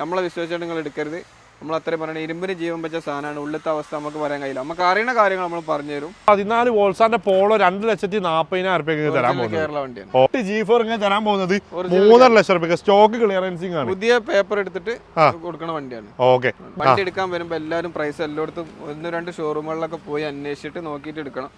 നമ്മളെ വിശ്വസിച്ചിട്ട് നിങ്ങൾ എടുക്കരുത്. നമ്മൾ അത്രയും പറയണത് ഇരുമ്പിന് ജീവൻ വെച്ച സാധനമാണ്. ഉള്ളത്തെ അവസ്ഥ നമുക്ക് പറയാൻ കഴിയില്ല. നമുക്ക് അറിയുന്ന കാര്യങ്ങൾ നമ്മൾ പറഞ്ഞു തരും. പതിനാല് വോൾസാന്റെ പോളോ രണ്ട് ലക്ഷത്തി നാപ്പതിനായിരം റുപ്യക്ക് തരാൻ പോകുന്നത്. ജി ഫോർ ഇങ്ങനെ തരാൻ പോകുന്നത് മൂന്നര ലക്ഷം റുപ്യക്ക്. സ്റ്റോക്ക് ക്ലിയറൻസിംഗ് ആണ്. പുതിയ പേപ്പർ എടുത്തിട്ട് കൊടുക്കുന്ന വണ്ടിയാണ്. ഓക്കെ. വണ്ടി എടുക്കാൻ വരുമ്പോൾ എല്ലാരും പ്രൈസ് എല്ലായിടത്തും ഒന്ന് രണ്ട് ഷോറൂമുകളിലൊക്കെ പോയി അന്വേഷിച്ചിട്ട് നോക്കിയിട്ട് എടുക്കണം.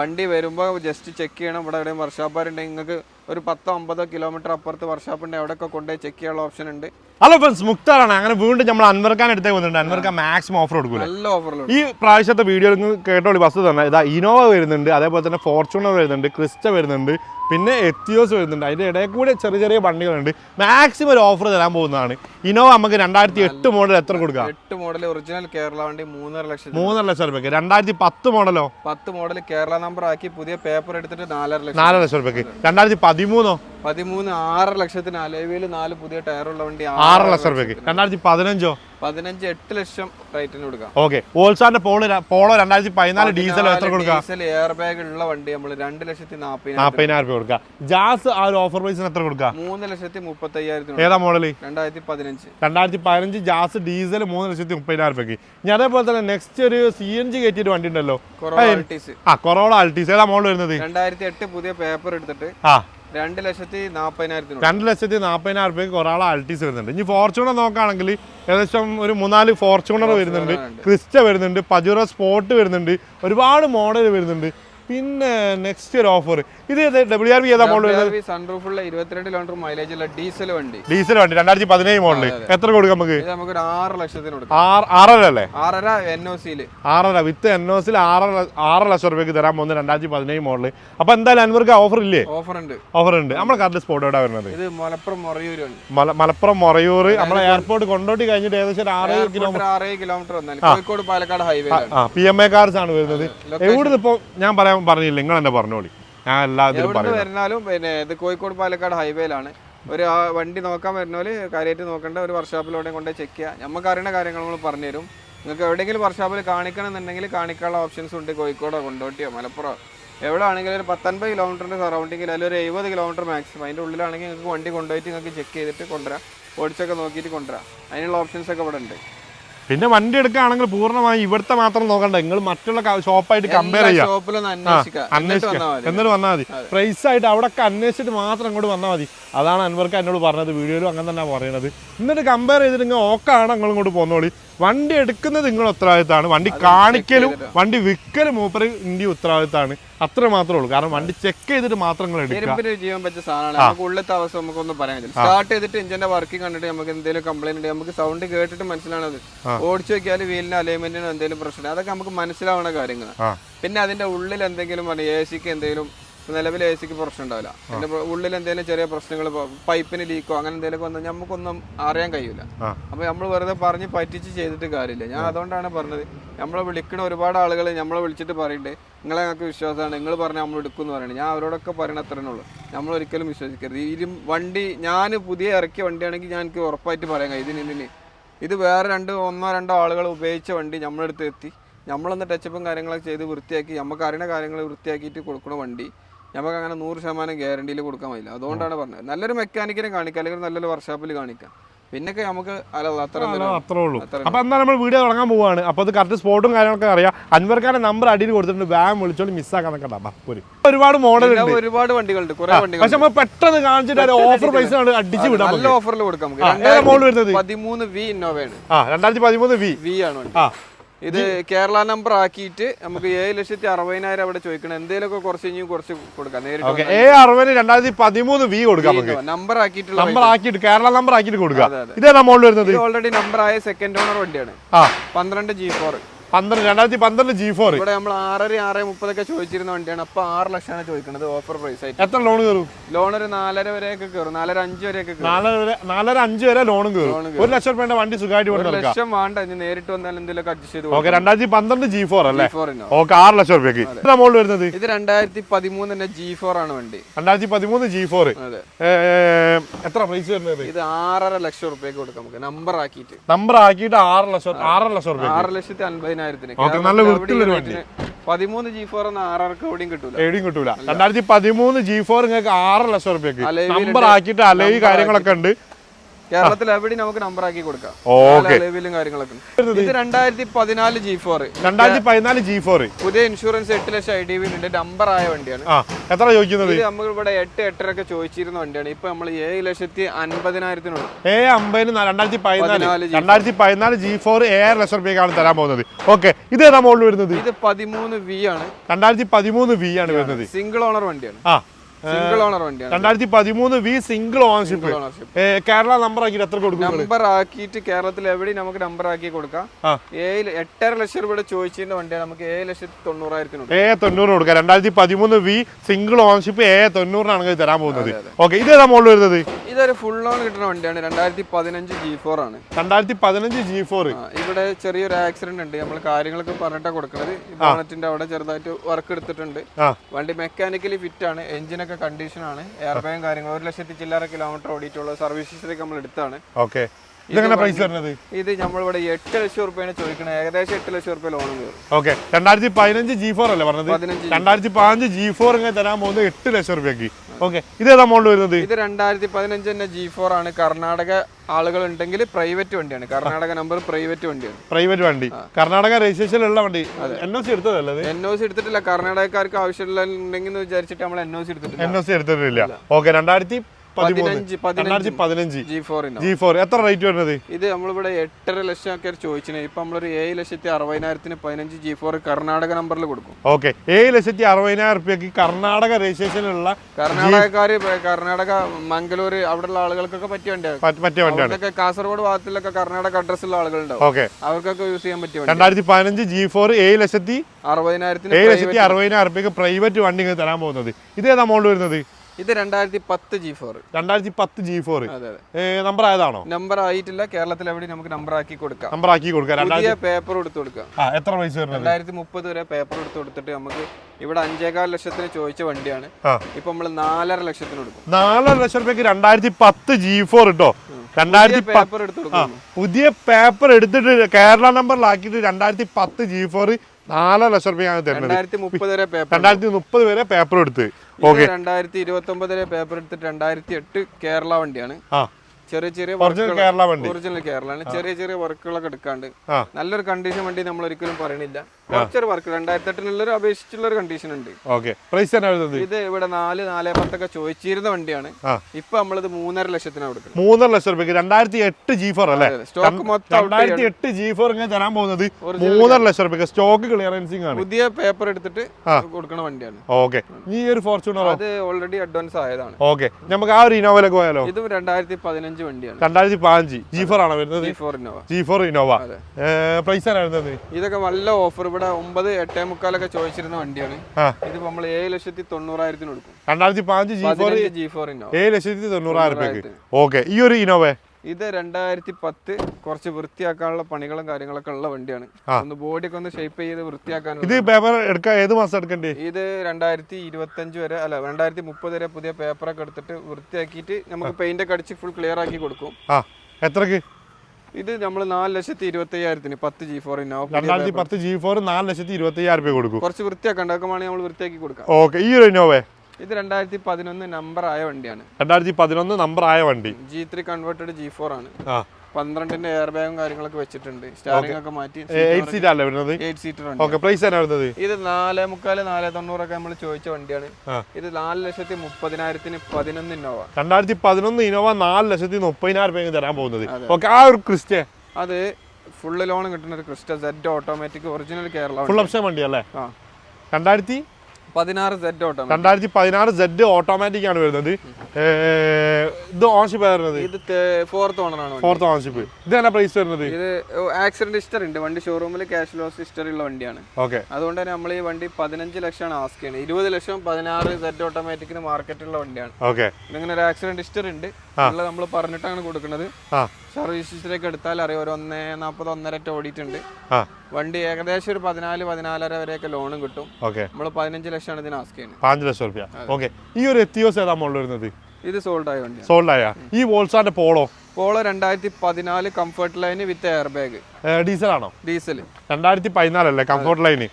വണ്ടി വരുമ്പോൾ ജസ്റ്റ് ചെക്ക് ചെയ്യണം. ഇവിടെ എവിടെയും വർഷാപ്പാരുണ്ടെങ്കിൽ നിങ്ങൾക്ക് ഒരു പത്തോ അമ്പതോ കിലോമീറ്റർ അപ്പുറത്ത് വർഷാപ്പ് ഉണ്ടെങ്കിൽ അവിടെയൊക്കെ കൊണ്ടുപോയി ചെക്ക് ചെയ്യാനുള്ള ഓപ്ഷൻ ഉണ്ട്. ഹലോ ഫ്രണ്ട്സ് മുക്താറാണ്. അങ്ങനെ വീണ്ടും നമ്മൾ അൻവർക്കാൻ എടുത്തേക്ക് വന്നിട്ടുണ്ട്. അൻവർക്കാൻ മാക്സിമം ഓഫർ കൊടുക്കില്ല നല്ല ഓഫറിലുണ്ട് ഈ പ്രാവശ്യത്തെ വീഡിയോ കേട്ടോളി ബസ് തന്നെ. ഇതാ ഇനോവ വരുന്നുണ്ട് അതേപോലെ തന്നെ ഫോർച്യൂണർ വരുന്നുണ്ട് ക്രിസ്റ്റ വരുന്നുണ്ട് പിന്നെ എത്തിയോസ് വരുന്നുണ്ട്. അതിന്റെ ഇടയിൽ കൂടെ ചെറിയ ചെറിയ വണ്ടികളുണ്ട്. മാക്സിമം ഒരു ഓഫർ തരാൻ പോകുന്നതാണ്. ഇനോവ നമുക്ക് രണ്ടായിരത്തി എട്ട് മോഡൽ എത്ര കൊടുക്കാം? എട്ട് മോഡൽ ഒറിജിനൽ കേരള വണ്ടി മൂന്നര ലക്ഷം മൂന്നര ലക്ഷം രൂപയ്ക്ക്. രണ്ടായിരത്തി പത്ത് മോഡലോ പത്ത് മോഡൽ കേരള നമ്പർ ആക്കി പുതിയ പേപ്പർ എടുത്തിട്ട് നാലര ലക്ഷം നാലര ലക്ഷം രൂപയ്ക്ക്. രണ്ടായിരത്തി പതിമൂന്നോ? പതിമൂന്ന് ആറ് ലക്ഷത്തിന് അലവിയിൽ നാല് പുതിയ ടയർ ഉള്ള വണ്ടി ആറ് ലക്ഷം റുപ്യക്ക് രണ്ടായിരത്തി പതിനഞ്ചോ? പതിനഞ്ച് എട്ട് ലക്ഷം റേറ്റിന് കൊടുക്കാം. ഓക്കെ. ഓൾസാന്റെ പോളോ പോളോ രണ്ടായിരത്തി പതിനാല് ഡീസൽ എത്ര കൊടുക്കാം? ഡീസൽ എയർ ബാഗ് ഉള്ള വണ്ടി നമ്മൾ രണ്ട് ലക്ഷത്തി നാപ്പതിനായിരം രൂപ. കൊടുക്കാം. ജാസ് ആ ഒരു ഓഫർ പ്രൈസിന് എത്ര കൊടുക്കാം? മൂന്ന് ലക്ഷത്തി മുപ്പത്തി അയ്യായിരത്തിന് ഏതാ മോഡൽ രണ്ടായിരത്തി പതിനഞ്ച്. രണ്ടായിരത്തി പതിനഞ്ച് ജാസ് ഡീസൽ മൂന്ന് ലക്ഷത്തി മുപ്പതിനായിരം രൂപയ്ക്ക്. ഇനി അതേപോലെ തന്നെ നെക്സ്റ്റ് ഒരു സി എൻ ജി കയറ്റിയൊരു വണ്ടി ഉണ്ടല്ലോ. ആ കൊറോള അൾട്ടീസ് ഏതാ മോഡൽ വരുന്നത്? രണ്ടായിരത്തി എട്ട് പുതിയ പേപ്പർ എടുത്തിട്ട് ആ. രണ്ട് ലക്ഷത്തി നാപ്പതിനായിരത്തിന് രണ്ട് ലക്ഷത്തി നാൽപ്പതിനായിരം രൂപയ്ക്ക് ഒരാളെ അൾട്ടീസ് വരുന്നുണ്ട്. ഇനി ഫോർച്യൂണർ നോക്കുകയാണെങ്കിൽ ഏകദേശം ഒരു മൂന്നാൽ ഫോർച്യൂണർ വരുന്നുണ്ട് ക്രിസ്റ്റ വരുന്നുണ്ട് പജുറ സ്പോട്ട് വരുന്നുണ്ട് ഒരുപാട് മോഡൽ വരുന്നുണ്ട്. പിന്നെ നെക്സ്റ്റ് ഒരു ഓഫർ ഇത് ഡബ്ല്യു ആർ ബി ഏതാ മോഡൽ സൺറൂഫുള്ള ഇരുപത്തിരണ്ട് കിലോമീറ്റർ മൈലേജ് ഉള്ള ഡീസൽ വണ്ടി. ഡീസൽ വണ്ടി രണ്ടായിരത്തി പതിനേഴ് മോഡൽ എത്ര കൊടുക്കാം നമുക്ക്? നമുക്ക് ഒരു ആറ് ലക്ഷത്തിന് കൊടുക്കാം. ആറ് ആറര അല്ലേ? ആറര എൻ ഒ സിയിൽ ആറര വിത്ത് എൻ ഒസിൽ ആറര ആറ് ലക്ഷം രൂപയ്ക്ക് തരാൻ പോകുന്നത് രണ്ടായിരത്തി പതിനേഴ് മോഡൽ അപ്പൊ എന്തായാലും അൻവർക്ക് ഓഫർ ഇല്ലേ? ഓഫർ ഉണ്ട് ഓഫർ ഉണ്ട് നമ്മൾ കറക്റ്റ് സ്പോട്ട് എവിടെ വരുന്നത്? ഇത് മലപ്പുറം മൊറയൂർ മല- മലപ്പുറം മൊറയൂർ നമ്മളെ എയർപോർട്ട് കൊണ്ടോട്ടി കഴിഞ്ഞിട്ട് ഏകദേശം ആറ് കിലോമീറ്റർ ആറ് kilometre Kozhikode Palakkad highway P M A cars ആണ് വരുന്നത്. എവിടെ ഇപ്പോൾ ഞാൻ പറയാൻ പറഞ്ഞില്ല നിങ്ങൾ എന്നെ പറഞ്ഞോളി. ഞാൻ എല്ലാത്തിനും പറയും വരുന്നാലും പിന്നെ ഇത് കോഴിക്കോട് പാലക്കാട് ഹൈവേയിലാണ്. ഒരു ആ വണ്ടി നോക്കാൻ വരുന്നവര് കാര്യമായിട്ട് നോക്കേണ്ട ഒരു വർക്ക്ഷോപ്പിലൂടെ കൊണ്ട് ചെക്ക് ചെയ്യുക നമുക്ക് അറിയുന്ന കാര്യങ്ങൾ നമ്മൾ പറഞ്ഞു തരും നിങ്ങൾക്ക് എവിടെയെങ്കിലും വർക്ക്ഷോപ്പിൽ കാണിക്കണം എന്നുണ്ടെങ്കിൽ കാണിക്കാനുള്ള ഓപ്ഷൻസ് ഉണ്ട് കോഴിക്കോടോ കൊണ്ടോട്ടിയോ മലപ്പുറം. എവിടെ ആണെങ്കിലും ഒരു പത്തൊൻപത് കിലോമീറ്ററിന്റെ സറൗണ്ടിങ്ങിൽ അല്ലെങ്കിൽ ഒരു എഴുപത് കിലോമീറ്റർ മാക്സിമം അതിന്റെ ഉള്ളിലാണെങ്കിൽ നിങ്ങൾക്ക് വണ്ടി കൊണ്ടുപോയിട്ട് നിങ്ങൾക്ക് ചെക്ക് ചെയ്തിട്ട് കൊണ്ടുവരാം. ഓടിച്ചൊക്കെ നോക്കിയിട്ട് കൊണ്ടുവരാം. അതിനുള്ള ഓപ്ഷൻസ് ഒക്കെ ഇവിടെ ഉണ്ട് പിന്നെ വണ്ടി എടുക്കുകയാണെങ്കിൽ പൂർണമായി ഇവിടുത്തെ മാത്രം നോക്കണ്ട. നിങ്ങൾ മറ്റുള്ള ഷോപ്പായിട്ട് കമ്പയർ ചെയ്യാം അന്വേഷിക്കുക. എന്നിട്ട് വന്നാൽ മതി. പ്രൈസ് ആയിട്ട് അവിടെ ഒക്കെ അന്വേഷിച്ചിട്ട് മാത്രം ഇങ്ങോട്ട് വന്നാൽ മതി. അതാണ് അൻവർക്ക് എന്നോട് പറഞ്ഞത്. വീഡിയോയിലും അങ്ങനെ തന്നെ പറയുന്നത് എന്നിട്ട് കമ്പയർ ചെയ്തിട്ട് നിങ്ങൾ ഓക്കാണ് നിങ്ങൾ ഇങ്ങോട്ട് പോന്നോളി. വണ്ടി എടുക്കുന്നത് നിങ്ങൾ ഉത്തരവാദിത്തമാണ്. വണ്ടി കാണിക്കലും വണ്ടി വിൽക്കലും മൂപ്പർ ഇന്ത്യ ഉത്തരവാദിത്തമാണ്. അത്ര മാത്രമേ ഉള്ളൂ. കാരണം വണ്ടി ചെക്ക് ചെയ്തിട്ട് മാത്രം ചെയ്യാൻ പറ്റിയ സാധനമാണ് നമുക്ക് ഉള്ളിലത്തെ അവസ്ഥ നമുക്കൊന്നും പറയാൻ പറ്റില്ല സ്റ്റാർട്ട് ചെയ്തിട്ട് എഞ്ചിന്റെ വർക്കിംഗ് കണ്ടിട്ട് നമുക്ക് എന്തെങ്കിലും കംപ്ലൈന്റ് ഉണ്ടെങ്കിൽ നമുക്ക് സൗണ്ട് കേട്ടിട്ട് മനസ്സിലാണത് ഓടിച്ചു നോക്കിയാൽ വീലിന് അലൈൻമെന്റിന് എന്തെങ്കിലും പ്രശ്നം. അതൊക്കെ നമുക്ക് മനസ്സിലാവുന്ന കാര്യങ്ങളാണ് പിന്നെ അതിന്റെ ഉള്ളിൽ എന്തെങ്കിലും എ സിക്ക് എന്തെങ്കിലും നിലവിൽ എ സിക്ക് പ്രശ്നം ഉണ്ടാവില്ല അതിന്റെ ഉള്ളിൽ എന്തെങ്കിലും ചെറിയ പ്രശ്നങ്ങൾ പൈപ്പിന് ലീക്കോ അങ്ങനെ എന്തെങ്കിലും വന്നാൽ നമുക്കൊന്നും അറിയാൻ കഴിയില്ല. അപ്പൊ നമ്മൾ വെറുതെ പറഞ്ഞ് പറ്റിച്ച് ചെയ്തിട്ട് കാര്യമില്ല. ഞാൻ അതുകൊണ്ടാണ് പറഞ്ഞത്. നമ്മളെ വിളിക്കുന്ന ഒരുപാട് ആളുകൾ നമ്മളെ വിളിച്ചിട്ട് പറയണ്ടേ. നിങ്ങളെ ഞങ്ങൾക്ക് വിശ്വാസമാണ്. നിങ്ങൾ പറഞ്ഞാൽ നമ്മൾ എടുക്കും എന്ന് പറയുന്നത് ഞാൻ അവരോടൊക്കെ പറയണ അത്രേ ഉള്ളൂ. നമ്മൾ ഒരിക്കലും വിശ്വസിക്കരുത്. ഇതിലും വണ്ടി ഞാൻ പുതിയ ഇറക്കിയ വണ്ടിയാണെങ്കിൽ ഞാൻ എനിക്ക് ഉറപ്പായിട്ട് പറയാൻ കഴിയും. ഇതിന് ഇതിന് ഇത് വേറെ രണ്ട് ഒന്നോ രണ്ടോ ആളുകൾ ഉപയോഗിച്ച വണ്ടി നമ്മളെടുത്ത് എത്തി. നമ്മളൊന്ന് ടച്ചപ്പും കാര്യങ്ങളൊക്കെ ചെയ്ത് വൃത്തിയാക്കി. നമുക്ക് അറിയണ കാര്യങ്ങൾ വൃത്തിയാക്കിയിട്ട് കൊടുക്കണ വണ്ടി. നമുക്ക് അങ്ങനെ നൂറ് ശതമാനം ഗ്യാരണ്ടിയിൽ കൊടുക്കാൻ പറ്റില്ല. അതുകൊണ്ടാണ് പറഞ്ഞത്. നല്ലൊരു മെക്കാനിക്കിനെ കാണിക്കുക അല്ലെങ്കിൽ നല്ലൊരു വർക്ക്ഷോപ്പിൽ കാണിക്കാം പിന്നൊക്കെ നമുക്ക് അത്ര ഉള്ളൂ. അപ്പൊ എന്നാൽ നമ്മൾ വീഡിയോ തുടങ്ങാൻ പോവാണ്. അപ്പൊ അത് കറക്റ്റ് സ്പോട്ടും കാര്യങ്ങളൊക്കെ അറിയാം. അൻവർക്കാരുടെ നമ്പർ അടിയിൽ കൊടുത്തിട്ടുണ്ട്. വേഗം വിളിച്ചോണ്ട് മിസ്സാക്കാൻ ഒരു ഒരുപാട് മോഡൽ ഒരുപാട് വണ്ടികളുണ്ട്. പക്ഷെ നമ്മൾ പെട്ടെന്ന് കാണിച്ചിട്ട് ഓഫർ പ്രൈസ് അടിച്ചു വിടാം നല്ല ഓഫറിൽ കൊടുക്കാം model വരുന്നത്? പതിമൂന്ന് വി ഇന്നോവയാണ് രണ്ടായിരത്തി പതിമൂന്ന് വി വി ആണ് ആ. ഇത് കേരള നമ്പർ ആക്കിയിട്ട് നമുക്ക് ഏഴ് ലക്ഷത്തി അറുപതിനായിരം അവിടെ ചോദിക്കണം. എന്തെങ്കിലുമൊക്കെ കുറച്ച് ഇനിയും കുറച്ച് കൊടുക്കാം. നേരിട്ട് അറുപതിന് രണ്ടായിരത്തി പതിമൂന്ന് വി കൊടുക്കാം നമുക്ക്. നമ്പർ ആക്കിയിട്ടുള്ള നമ്പർ ആക്കിയിട്ട് കേരള നമ്പർ ആക്കിയിട്ട് കൊടുക്കാം. അതെ. മോഡൽ വരുന്നത്? ഓൾറെഡി നമ്പർ ആയ സെക്കൻഡ് ഓണർ വണ്ടിയാണ്. പന്ത്രണ്ട് ജി ഫോർ പന്ത്രണ്ട് രണ്ടായിരത്തി പന്ത്രണ്ട് ജി ഫോർ ഇവിടെ നമ്മൾ ആറര ആറ് മുപ്പതൊക്കെ ചോദിച്ചിരുന്ന വണ്ടിയാണ്. അപ്പൊ ആറ് ലക്ഷമാണ് ചോദിക്കുന്നത് ഓഫർ പ്രൈസ് ആയിട്ട്. എത്ര ലോൺ കയറും? ലോൺ ഒരു നാലര വരെയൊക്കെ കയറും. നാലര അഞ്ച് വരെയൊക്കെ നാലര വരെ നാലര അഞ്ച് വരെ ലോണും കയറും. ഒരു ലക്ഷം രൂപയുടെ വണ്ടി സുഖമായിട്ട് കൊണ്ട് ലക്ഷം വേണ്ട. ഇനി നേരിട്ട് വന്നാൽ എന്തെങ്കിലും അഡ്ജസ്റ്റ് ചെയ്ത് ഓക്കെ രണ്ടായിരത്തി പന്ത്രണ്ട് ജി ഫോർ അല്ലേ? ഓക്കെ ആറ് ലക്ഷം രൂപയ്ക്ക്. എത്ര വരുന്നത്? ഇത് രണ്ടായിരത്തി പതിമൂന്നിന്റെ ജി ഫോർ ആണ് വണ്ടി. രണ്ടായിരത്തി പതിമൂന്ന് ജി ഫോർ എത്ര പ്രൈസ് വരുന്നത്? ഇത് ആറര ലക്ഷം രൂപയ്ക്ക് കൊടുക്കാം നമുക്ക്. നമ്പർ ആക്കിയിട്ട്. നമ്പർ ആക്കിയിട്ട് ആറ് ലക്ഷം ആറര ലക്ഷം ആറ് ലക്ഷത്തി അൻപതിനായിരത്തിന് നല്ല റേറ്റിന് പതിമൂന്ന് ജി ഫോർ എന്ന ആറരക്ക് എവിടെയും കിട്ടൂല. എവിടെയും കിട്ടൂല. രണ്ടായിരത്തി പതിമൂന്ന് ജി ഫോർ നിങ്ങൾക്ക് ആറ് ലക്ഷം റുപ്യക്ക്. നമ്പർ ആക്കിയിട്ട് അലൈവ് കാര്യങ്ങളൊക്കെ ഉണ്ട്. കേരളത്തിൽ എവിടെ നമുക്ക് നമ്പർ ആക്കി കൊടുക്കാം. ഓക്കെ. ലെവലും കാര്യങ്ങളൊക്കെ. ഇത് രണ്ടായിരത്തി പതിനാല് ജി ഫോർ രണ്ടായിരത്തി പതിനാല് ജി ഫോർ പുതിയ ഇൻഷുറൻസ് എട്ട് ലക്ഷം ഐ ഡി വിന്റെ നമ്പർ ആയ വണ്ടിയാണ്. എത്ര ചോദിക്കുന്നത്? ഇത് നമ്മൾ ഇവിടെ എട്ട് എട്ടര ഒക്കെ ചോദിച്ചിരുന്ന വണ്ടിയാണ്. ഇപ്പൊ നമ്മൾ ഏഴ് ലക്ഷത്തി അൻപതിനായിരത്തിനുള്ളൂ ഏ അമ്പതിന് ന- രണ്ടായിരത്തി പതിനാല് പതിനാല് G4. രണ്ടായിരത്തി പതിനാല് ജി ഫോർ ഏഴര ലക്ഷം രൂപയ്ക്കാണ് തരാൻ പോകുന്നത്. ഓക്കെ. ഇത് ഏതാ മോളിൽ വരുന്നത്? ഇത് പതിമൂന്ന് വി ആണ്. രണ്ടായിരത്തി പതിമൂന്ന് വി ആണ്. വരുന്നത്. സിംഗിൾ ഓണർ വണ്ടിയാണ്. ആ. സിംഗിൾ ഓണർ വണ്ടിയാണ്. രണ്ടായിരത്തി പതിമൂന്ന് V single ownership Kerala number ആക്കിയിട്ട് എത്ര കൊടുക്കും നമ്പർ ആക്കിയിട്ട് കേരളത്തിൽ എവിടെയും നമുക്ക് നമ്പർ ആക്കി കൊടുക്കാം. ഏഴ് എട്ടര ലക്ഷം രൂപയുടെ ചോദിച്ചിരുന്ന വണ്ടിയാണ്. നമുക്ക് ഏഴ് ലക്ഷത്തി തൊണ്ണൂറായിരത്തി ഏ തൊണ്ണൂറ് കൊടുക്കാം. രണ്ടായിരത്തി പതിമൂന്ന് വി സിംഗിൾ ഓണർഷിപ്പ് ഏ തൊണ്ണൂറിനാണ് തരാൻ പോകുന്നത്. ഓക്കെ ഇത് ഏതാ മോളിൽ വരുന്നത്? ഇതൊരു ഫുൾ ഓൺ കിട്ടുന്ന വണ്ടിയാണ്. രണ്ടായിരത്തി പതിനഞ്ച് ജി ഫോർ ആണ്. രണ്ടായിരത്തി പതിനഞ്ച് ജി ഫോർ ഇവിടെ ചെറിയൊരു ആക്സിഡന്റ് ഉണ്ട്. നമ്മൾ കാര്യങ്ങളൊക്കെ പറഞ്ഞിട്ടാണ് കൊടുക്കുന്നത് ബോണറ്റിന്റെ അവിടെ ചെറുതായിട്ട് വർക്ക് എടുത്തിട്ടുണ്ട്. വണ്ടി മെക്കാനിക്കലി ഫിറ്റ് ആണ്. എഞ്ചിനൊക്കെ കണ്ടീഷൻ ആണ് എയർ ബാഗും കാര്യങ്ങളും ഒരു ലക്ഷത്തി ചില്ലറ കിലോമീറ്റർ ഓടിയിട്ടുള്ള സർവീസ് ഹിസ്റ്ററി നമ്മൾ എടുത്താണ് ഓക്കെ. ഇതെങ്ങനെ പ്രൈസ് വരുന്നത്? ഇത് നമ്മളിവിടെ എട്ട് ലക്ഷം റുപ്യാണ് ചോദിക്കുന്നത് ഏകദേശം എട്ട് ലക്ഷം റുപ്യ ലോൺ കയറും. ഓക്കെ. രണ്ടായിരത്തി പതിനഞ്ച് ജി ഫോർ അല്ലേ പറഞ്ഞത്? രണ്ടായിരത്തി പതിനഞ്ച് ജി ഫോർ ഇങ്ങനെ തരാൻ പോകുന്നത് എട്ട് ലക്ഷം രൂപയ്ക്ക് ഓക്കെ. ഇത് ഏതാ മോഡൽ വരുന്നത്? ഇത് രണ്ടായിരത്തി പതിനഞ്ച് തന്നെ ജി ഫോർ ആണ്. കർണാടക ആളുകൾ ഉണ്ടെങ്കിൽ പ്രൈവറ്റ് വണ്ടിയാണ്. കർണാടക നമ്പർ പ്രൈവറ്റ് വണ്ടിയാണ്. പ്രൈവറ്റ് വണ്ടി. കർണാടക രജിസ്ട്രേഷൻ ഉള്ള വണ്ടി. എൻ ഒ സി എടുത്തതല്ലേ എൻ ഒ സി എടുത്തിട്ടില്ല. കർണാടകക്കാർക്ക് ആവശ്യമുള്ള ഉണ്ടെങ്കിൽ വിചാരിച്ചിട്ട് നമ്മൾ എൻ ഒ സി എടുത്തിട്ടില്ല. എൻ ഒ സി എടുത്തിട്ടില്ല. ഓക്കെ രണ്ടായിരത്തി ജി ഫോർ എത്ര റേറ്റ് വരുന്നത്? ഇത് നമ്മളിവിടെ എട്ടര ലക്ഷം ഒക്കെ ചോദിച്ചത് ഇപ്പൊ നമ്മളൊരു ഏഴ് ലക്ഷത്തി അറുപതിനായിരത്തിന് പതിനഞ്ച് ജി ഫോർ കർണാടക നമ്പറിൽ കൊടുക്കും. ഓക്കെ ഏഴ് ലക്ഷത്തി അറുപതിനായിരം റുപ്യക്ക് കർണാടക രജിസ്ട്രേഷനിലുള്ള കർണാടകക്കാര് കർണാടക മംഗലൂർ അവിടെയുള്ള ആളുകൾക്കൊക്കെ പറ്റിയ വണ്ടിയാണ്. കാസർഗോഡ് ഭാഗത്തിലൊക്കെ കർണാടക അഡ്രസ് ഉള്ള ആളുകളുണ്ടാവും. ഓക്കെ അവർക്കൊക്കെ യൂസ് ചെയ്യാൻ പറ്റിയ രണ്ടായിരത്തി പതിനഞ്ച് ജി ഫോർ ഏഴ് ലക്ഷത്തി അറുപതിനായിരത്തിന് ഏഴ് ലക്ഷത്തി അറുപതിനായിരം റുപ്യക്ക് പ്രൈവറ്റ് വണ്ടി തരാൻ പോകുന്നത്. ഇത് ഏതാ മോളിൽ വരുന്നത്? ഇത് രണ്ടായിരത്തി പത്ത് ജി ഫോർ രണ്ടായിരത്തി പത്ത് ജി ഫോർ നമ്പർ ആയതാണോ? നമ്പർ ആയിട്ടില്ല. കേരളത്തിൽ എവിടെ നമുക്ക് നമ്പർ ആക്കി കൊടുക്കാം. നമ്പർ ആക്കി കൊടുക്കാം. പുതിയ പേപ്പർ എടുത്ത് കൊടുക്കാം. എത്ര പൈസ രണ്ടായിരത്തി മുപ്പത് വരെ പേപ്പർ എടുത്ത് കൊടുത്തിട്ട് നമുക്ക് ഇവിടെ അഞ്ചേകാൽ ലക്ഷത്തിന് ചോദിച്ച വണ്ടിയാണ്. ഇപ്പൊ നമ്മൾ നാലര ലക്ഷത്തിന് കൊടുക്കും. നാലര ലക്ഷം രൂപയ്ക്ക് രണ്ടായിരത്തി പത്ത് ജി ഫോർ കിട്ടോ രണ്ടായിരത്തി പേപ്പർ എടുത്ത് പുതിയ പേപ്പർ എടുത്തിട്ട് കേരള നമ്പറിലാക്കിയിട്ട് രണ്ടായിരത്തി പത്ത് ജി ഫോർ നാലര ലക്ഷം റുപ്യാണ് തരുന്നത്. രണ്ടായിരത്തി മുപ്പത് വരെ പേപ്പർ രണ്ടായിരത്തി മുപ്പത് വരെ പേപ്പർ എടുത്ത്. ഓക്കെ രണ്ടായിരത്തി ഇരുപത്തി ഒമ്പത് വരെ പേപ്പർ എടുത്തിട്ട് രണ്ടായിരത്തി എട്ട് കേരള വണ്ടിയാണ്. ആ. ചെറിയ ചെറിയ ഒറിജിനൽ കേരള വണ്ടി. ഒറിജിനൽ കേരളാണ് ചെറിയ ചെറിയ വർക്കുകളൊക്കെ എടുക്കാണ്ട്. നല്ലൊരു കണ്ടീഷൻ വണ്ടി നമ്മൾ ഒരിക്കലും പറയണില്ല. കുറച്ചൊരു വർക്ക് രണ്ടായിരത്തി എട്ടിനുള്ളൊരു അപേക്ഷിച്ചുള്ള ഒരു കണ്ടീഷൻ ഉണ്ട് പ്രൈസ് ഇത് ഇവിടെ നാല് നാല് പത്തൊക്കെ ചോദിച്ചിരുന്ന വണ്ടിയാണ്. ഇപ്പൊ നമ്മളിത് മൂന്നര ലക്ഷത്തിനാണ് കൊടുക്കുന്നത് മൂന്നര ലക്ഷം രൂപയ്ക്ക്. രണ്ടായിരത്തി എട്ട് ജി ഫോർ അല്ലേ സ്റ്റോക്ക് മൊത്തം out രണ്ടായിരത്തി എട്ട് ജി ഇങ്ങനെ തരാൻ പോകുന്നത് മൂന്നര ലക്ഷം രൂപയ്ക്ക്. സ്റ്റോക്ക് ക്ലിയറൻസിംഗ് ആണ്. പുതിയ പേപ്പർ എടുത്തിട്ട് കൊടുക്കുന്ന വണ്ടിയാണ്. ഓക്കെ ഈ ഒരു ഫോർച്യൂണർ അത് ഓൾറെഡി അഡ്വാൻസ് ആയതാണ്. ഓക്കെ നമുക്ക് ആ ഒരു ഇനോവയിലേക്ക് പോയാലോ? ഇത് രണ്ടായിരത്തി പതിനഞ്ച് വണ്ടിയാണ്. രണ്ടായിരത്തി പതിനഞ്ച്. ജി ഫോർ ആണോ വരുന്നത്? ജി ഫോർ ഇന്നോവ പ്രൈസ് ആണ് വരുന്നത് ഇതൊക്കെ നല്ല ഓഫർ ഇവിടെ ഒമ്പത് എട്ടേ മുക്കാലൊക്കെ ചോദിച്ചിരുന്ന വണ്ടിയാണ്. ഇത് ഇതിപ്പോ നമ്മൾ ഏഴ് ലക്ഷത്തി തൊണ്ണൂറായിരത്തിന് കൊടുക്കും. രണ്ടായിരത്തി പതിനഞ്ച് G four G four Innova ഏഴ് ലക്ഷത്തി തൊണ്ണൂറായിരം റുപ്യക്ക് ഓക്കെ ഈ ഒരു ഇനോവേ ഇത് രണ്ടായിരത്തി പത്ത് കുറച്ച് വൃത്തിയാക്കാനുള്ള പണികളും കാര്യങ്ങളൊക്കെ ഉള്ള വണ്ടിയാണ്. ഒന്ന് ബോഡിയൊക്കെ ഒന്ന് ഷേപ്പ് ചെയ്ത് വൃത്തിയാക്കാൻ ഇത് പേപ്പർ എടുക്കാൻ ഏത് മാസം എടുക്കണ്ടേ? ഇത് രണ്ടായിരത്തി ഇരുപത്തഞ്ച് വരെ അല്ല രണ്ടായിരത്തി മുപ്പത് വരെ പുതിയ പേപ്പറൊക്കെ എടുത്തിട്ട് വൃത്തിയാക്കിയിട്ട് നമുക്ക് പെയിന്റ് ഒക്കെ അടിച്ച് ഫുൾ ക്ലിയർ ആക്കി കൊടുക്കും. എത്രക്ക്? ഇത് നമ്മൾ നാല് ലക്ഷത്തി ഇരുപത്തി അയ്യായിരത്തിന് പത്ത് ജി ഫോർ ഇന്നോവ രണ്ടായിരത്തി പത്ത് ജി ഫോർ നാല് ലക്ഷത്തി ഇരുപത്തി അയ്യായിരം രൂപ കൊടുക്കും. കുറച്ച് വൃത്തിയാക്കണ്ട അതൊക്കെ നമ്മൾ വൃത്തിയാക്കി കൊടുക്കാം. ഓക്കെ ഈ ഒരു ഇനോവേ ഇത് രണ്ടായിരത്തി പതിനൊന്ന് നമ്പർ ആയ വണ്ടിയാണ്. രണ്ടായിരത്തി പതിനൊന്ന് നമ്പർ ആയ വണ്ടി. G three converted G four ആണ്. പന്ത്രണ്ടിന്റെ എയർ ബാഗും കാര്യങ്ങളൊക്കെ വെച്ചിട്ടുണ്ട്. സ്റ്റാറിംഗ് ഒക്കെ മാറ്റി. സീറ്റ് അല്ലേ വരുന്നത്? എയ്റ്റ് സീറ്റർ ഓക്കെ പ്രൈസ് എന്നാ വരുന്നത്? ഇത് നാല് മുക്കാൽ നാല് തൊണ്ണൂറൊക്കെ നമ്മൾ ചോദിച്ച വണ്ടിയാണ്. ഇത് നാല് ലക്ഷത്തി മുപ്പതിനായിരത്തിന് പതിനൊന്ന് ഇന്നോവ. രണ്ടായിരത്തി പതിനൊന്ന് ഇന്നോവ നാല് ലക്ഷത്തി മുപ്പതിനായിരം രൂപ തരാൻ പോകുന്നത്. ഓക്കെ ആ ഒരു ക്രിസ്റ്റേ അത് ഫുള്ള് ലോൺ കിട്ടുന്ന ഒരു Crysta Z automatic original Kerala full option വണ്ടി അല്ലേ? ആ. രണ്ടായിരത്തി പതിനാറ് സെഡ് രണ്ടായിരത്തി പതിനാറ് സെഡ് ഓട്ടോമാറ്റിക് ആണ് വരുന്നത്. ഇത് ഓൺഷിപ്പ് വരുന്നത്? ഇത് ഫോർത്ത് ഓണറാണ് ഫോർത്ത് ഓൺഷിപ്പ് ഇത് തന്നെ പ്രൈസ് വരുന്നത്? ഇത് ആക്സിഡന്റ് ഹിസ്റ്ററി ഉണ്ട്. വണ്ടി ഷോറൂമിൽ ക്യാഷ് ലോസ് ഹിസ്റ്ററി ഉള്ള വണ്ടിയാണ്. ഓക്കെ അതുകൊണ്ട് തന്നെ നമ്മൾ ഈ വണ്ടി പതിനഞ്ച് ലക്ഷമാണ് ആസ്ക് ചെയ്യുന്നത് ഇരുപത് ലക്ഷം പതിനാറ് സെറ്റ് ഓട്ടോമാറ്റിക്കിന് മാർക്കറ്റുള്ള വണ്ടിയാണ്. ഓക്കെ ഇങ്ങനെ ഒരു ആക്സിഡന്റ് ഹിസ്റ്ററി ഉണ്ട്. നമ്മൾ പറഞ്ഞിട്ടാണ് കൊടുക്കുന്നത് ആ. സർവീസ് ഹിസ്റ്ററിയൊക്കെ എടുത്താൽ അറിയാം ഒരു ഒന്നേ നാൽപ്പത് ഒന്നരറ്റ ഓടിയിട്ടുണ്ട്. വണ്ടി ഏകദേശം ഒരു പതിനാല് പതിനാലര വരെയൊക്കെ ലോണും കിട്ടും. നമ്മൾ പതിനഞ്ച് ലക്ഷമാണ് ഇതിന് ആസ്ക് ചെയ്യുന്നത്. പതിനഞ്ച് ലക്ഷം റുപ്യ ഓക്കെ. ഈ ഒരു എത്തിയോസ് ഏതാ മുകളിൽ വരുന്നത്? ഇത് സോൾഡ് ആയ വണ്ടി സോൾഡ് ആയ. ഈ വോൾസാന്റെ പോളോ പോളോ രണ്ടായിരത്തി പതിനാല് comfort line with air bag diesel ആണോ ഡീസൽ രണ്ടായിരത്തി പതിനാലല്ലേ കംഫർട്ട് ലൈന്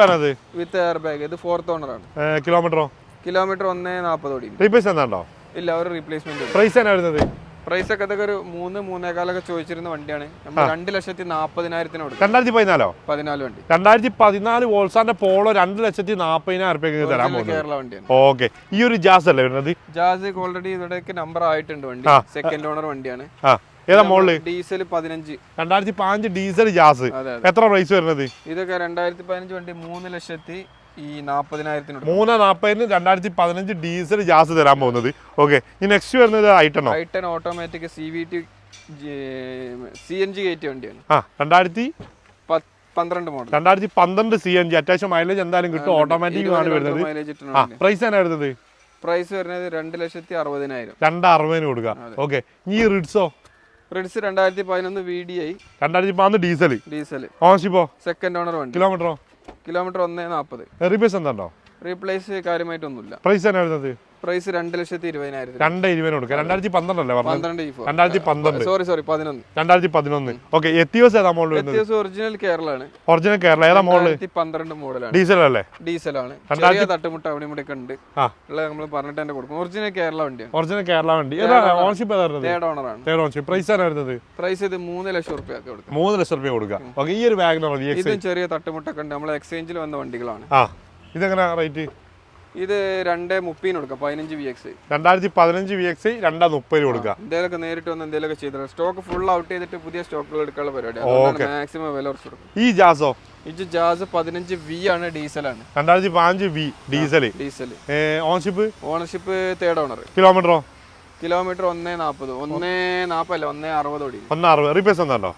വരുന്നത് വിത്ത് എയർ ബാഗ് ഇത് ഫോർത്ത് ഓണറാണ് കിലോമീറ്ററോ കിലോമീറ്റർ ഒന്നേ നാൽപ്പത് ഓടി റീപ്ലേസ് എന്താണ്ടോ ഇല്ല ഒരു റീപ്ലേസ്മെന്റ് പ്രൈസ് ആണ് വരുന്നത്? പ്രൈസ് ഒക്കെ ഇതൊക്കെ ഒരു മൂന്ന് മൂന്നേകാലൊക്കെ ചോദിച്ചിരുന്ന വണ്ടിയാണ്. നമ്മൾ രണ്ട് ലക്ഷത്തി നാൽപ്പതിനായിരത്തിന് കൊടുക്കും. രണ്ടായിരത്തി പതിനാലോ? പതിനാല് വണ്ടി. രണ്ടായിരത്തി പതിനാല് വോൾസാന്റെ പോളോ രണ്ട് ലക്ഷത്തി നാപ്പതിനായിരം റുപ്യക്ക് തരാൻ കേരള വണ്ടിയാണ്. ഓക്കെ. ഈ ഒരു ജാസ് അല്ലേ വരുന്നത്? ജാസ് ഓൾറെഡി ഇവിടേക്ക് നമ്പർ ആയിട്ടുണ്ട് വണ്ടി. സെക്കൻഡ് ഓണർ വണ്ടിയാണ്. ആ. ഏതാ മോളിൽ? ഡീസൽ പതിനഞ്ച്. രണ്ടായിരത്തി പതിനഞ്ച് ഡീസൽ ജാസ്. എത്ര പ്രൈസ് വരുന്നത്? ഇതൊക്കെ രണ്ടായിരത്തി പതിനഞ്ച് വണ്ടി മൂന്ന് ലക്ഷത്തി ഈ നാൽപ്പതിനായിരത്തിന് കൊടുക്കും മൂന്ന് നാൽപ്പതിന് രണ്ടായിരത്തി പതിനഞ്ച് ഡീസൽ ജാസ് തരാൻ പോകുന്നത്. ഓക്കെ ഇനി നെക്സ്റ്റ് വരുന്നത് ഐറ്റണോ ഐട്ടൺ automatic C V T C N G കയറ്റിയ വണ്ടിയാണ്. ആ രണ്ടായിരത്തി പന്ത്രണ്ട് മോഡൽ രണ്ടായിരത്തി പന്ത്രണ്ട് സി എൻ ജി അത്യാവശ്യം മൈലേജ് എന്തായാലും കിട്ടും. ഓട്ടോമാറ്റിക് ആണ് വരുന്നത്. ആ പ്രൈസ് ആണ് വരുന്നത്? പ്രൈസ് വരുന്നത് രണ്ട് ലക്ഷത്തി അറുപതിനായിരം. രണ്ട് അറുപതിന് കൊടുക്കുക ഓക്കെ ഈ റിഡ്സോ റിഡ്സ് രണ്ടായിരത്തി പതിനൊന്ന് വി ഡി ഐ രണ്ടായിരത്തി പതിനൊന്ന് ഡീസൽ. ഡീസൽ. ഓൺഷിപ്പോ സെക്കൻഡ് ഓണർ വണ്ടി. കിലോമീറ്ററോ കിലോമീറ്റർ ഒന്നേ നാൽപ്പത്. റിപ്പീസ് എന്താണ്ടോ റീപ്ലേസ് കാര്യമായിട്ടൊന്നുമില്ല. പ്രൈസ് തന്നെ വരുന്നത്? പ്രൈസ് രണ്ട് ലക്ഷത്തി ഇരുപതിനായിരത്തി. രണ്ട് ഇരുപതിന് കൊടുക്കുക രണ്ടായിരത്തി പന്ത്രണ്ടല്ലേ പന്ത്രണ്ട് രണ്ടായിരത്തി പന്ത്രണ്ട്. സോറി സോറി പതിനൊന്ന്. രണ്ടായിരത്തി പതിനൊന്ന്. ഓക്കെ എത്തിയോസ് ഏതാ മോഡൽ എത്തിയോസ് ഒറിജിനൽ കേരളാണ്. ഒറിജിനൽ കേരള. ഏതാ മോഡൽ രണ്ടായിരത്തി പന്ത്രണ്ട് മോഡലാണ്. ഡീസൽ അല്ലേ ഡീസൽ ആണ് ചെറിയ തട്ടുമുട്ട അവിടെ ഇവിടെ ഉണ്ട്. ഉള്ളത് നമ്മൾ പറഞ്ഞിട്ട് തന്നെ കൊടുക്കും. ഒറിജിനൽ കേരള വണ്ടി ഒറിജിനൽ കേരള വണ്ടി. ഏതാ ഓൺഷിപ്പ് ഏതാ വരുന്നത്? തേർഡ് ഓണറാണ് തേർഡ് ഓൺഷിപ്പ് പ്രൈസ് ആണ് വരുന്നത്? പ്രൈസ് ഇത് മൂന്ന് ലക്ഷം റുപ്യ കൊടുക്കും. മൂന്ന് ലക്ഷം റുപ്യ കൊടുക്കുക. ഓക്കെ ഈ ഒരു വാഗനർ ഇതും ചെറിയ തട്ടുമുട്ടൊക്കെ ഉണ്ട്. നമ്മൾ എക്സ്ചേഞ്ചിൽ വന്ന വണ്ടികളാണ്. ആ. ഇതെങ്ങനെ റേറ്റ്? ഇത് രണ്ട് മുപ്പതിന് കൊടുക്കാം പതിനഞ്ച് വി എക്സ് രണ്ടായിരത്തി പതിനഞ്ച് വി എക്സ് രണ്ടാ മുപ്പതിന് കൊടുക്കുക എന്തെങ്കിലുമൊക്കെ നേരിട്ട് വന്ന് എന്തെങ്കിലുമൊക്കെ ചെയ്ത സ്റ്റോക്ക് ഫുൾ ഔട്ട് ചെയ്തിട്ട് പുതിയ സ്റ്റോക്കുകൾ എടുക്കാനുള്ള പരിപാടി. മാക്സിമം വില കുറച്ച് കൊടുക്കും ഈ ജാസോ? ഇത് ജാസ് പതിനഞ്ച് വി ആണ് ഡീസലാണ് രണ്ടായിരത്തി പതിനഞ്ച് V diesel diesel ownership ownership third owner കിലോമീറ്ററോ kilometre ഒന്നേ നാൽപ്പത് ഒന്നേ നാൽപ്പതല്ല ഒന്നേ അറുപത് ഓടി ഒന്ന് അറുപത്. റിപ്പേഴ്സ് എന്താണോ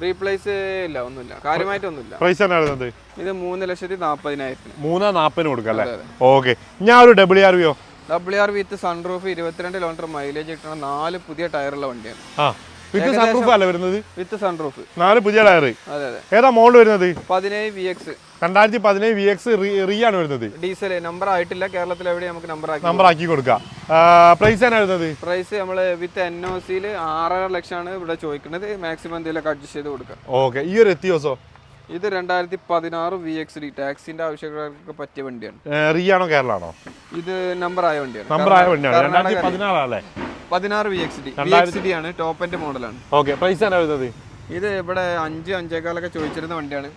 റീപ്ലേസ് ഇല്ല ഒന്നുമില്ല. കാര്യമായിട്ടൊന്നുമില്ല. പ്രൈസ് തന്നെ വരുന്നത് ഇത് മൂന്ന് ലക്ഷത്തി നാൽപ്പതിനായിരത്തിന് മൂന്ന് നാൽപ്പതിന് കൊടുക്കാം അല്ലേ. ഓക്കെ ഞാൻ ഒരു ഡബ്ല്യു ആർ വിയോ ഡബ്ല്യു ആർ വിത്ത് സൺറൂഫ് ഇരുപത്തിരണ്ട് കിലോമീറ്റർ മൈലേജ് കിട്ടുന്ന നാല് പുതിയ ടയറുള്ള വണ്ടിയാണ്. ആ. വിത്ത് സൺറൂഫ് അല്ലേ വരുന്നത്. വിത്ത് സൺറൂഫ് നാല് പുതിയ ടയർ അതെ അതെ. ഏതാ മോഡൽ വരുന്നത്? പതിനേഴ് വി എക്സ് രണ്ടായിരത്തി പതിനേഴ് വി എക്സ് റീ ആണ് വരുന്നത്. ഡീസൽ നമ്പർ ആയിട്ടില്ല. കേരളത്തിൽ എവിടെ നമുക്ക് നമ്പർ ആക്കി നമ്പർ ആക്കി കൊടുക്കാം. പ്രൈസ് തന്നെ വരുന്നത്? പ്രൈസ് നമ്മൾ വിത്ത് എൻ ഒ സിയിൽ ആറര ലക്ഷമാണ് ഇവിടെ ചോദിക്കുന്നത്. മാക്സിമം എന്തെങ്കിലും അഡ്ജസ്റ്റ് ചെയ്ത് കൊടുക്കാം. ഓക്കെ. ഈ ഒരു എത്തിയോസോ ഇത് രണ്ടായിരത്തി പതിനാറ് വി എക്സ് ഡി ടാക്സിന്റെ ആവശ്യക്കാർക്ക് പറ്റിയ വണ്ടിയാണ്. റീ ആണോ കേരളാണോ? ഇത് നമ്പർ ആയ വണ്ടിയാണ്. നമ്പർ ആയ വണ്ടിയാണ്. രണ്ടായിരത്തി പതിനാറല്ലേ പതിനാറ് V X D V X D ആണ് ടോപ്പ് എൻഡ് മോഡലാണ് ഓക്കെ പ്രൈസ് വരുന്നത്? ഇത് ഇവിടെ അഞ്ച് അഞ്ചേക്കാലൊക്കെ ചോദിച്ചിരുന്ന വണ്ടിയാണ്.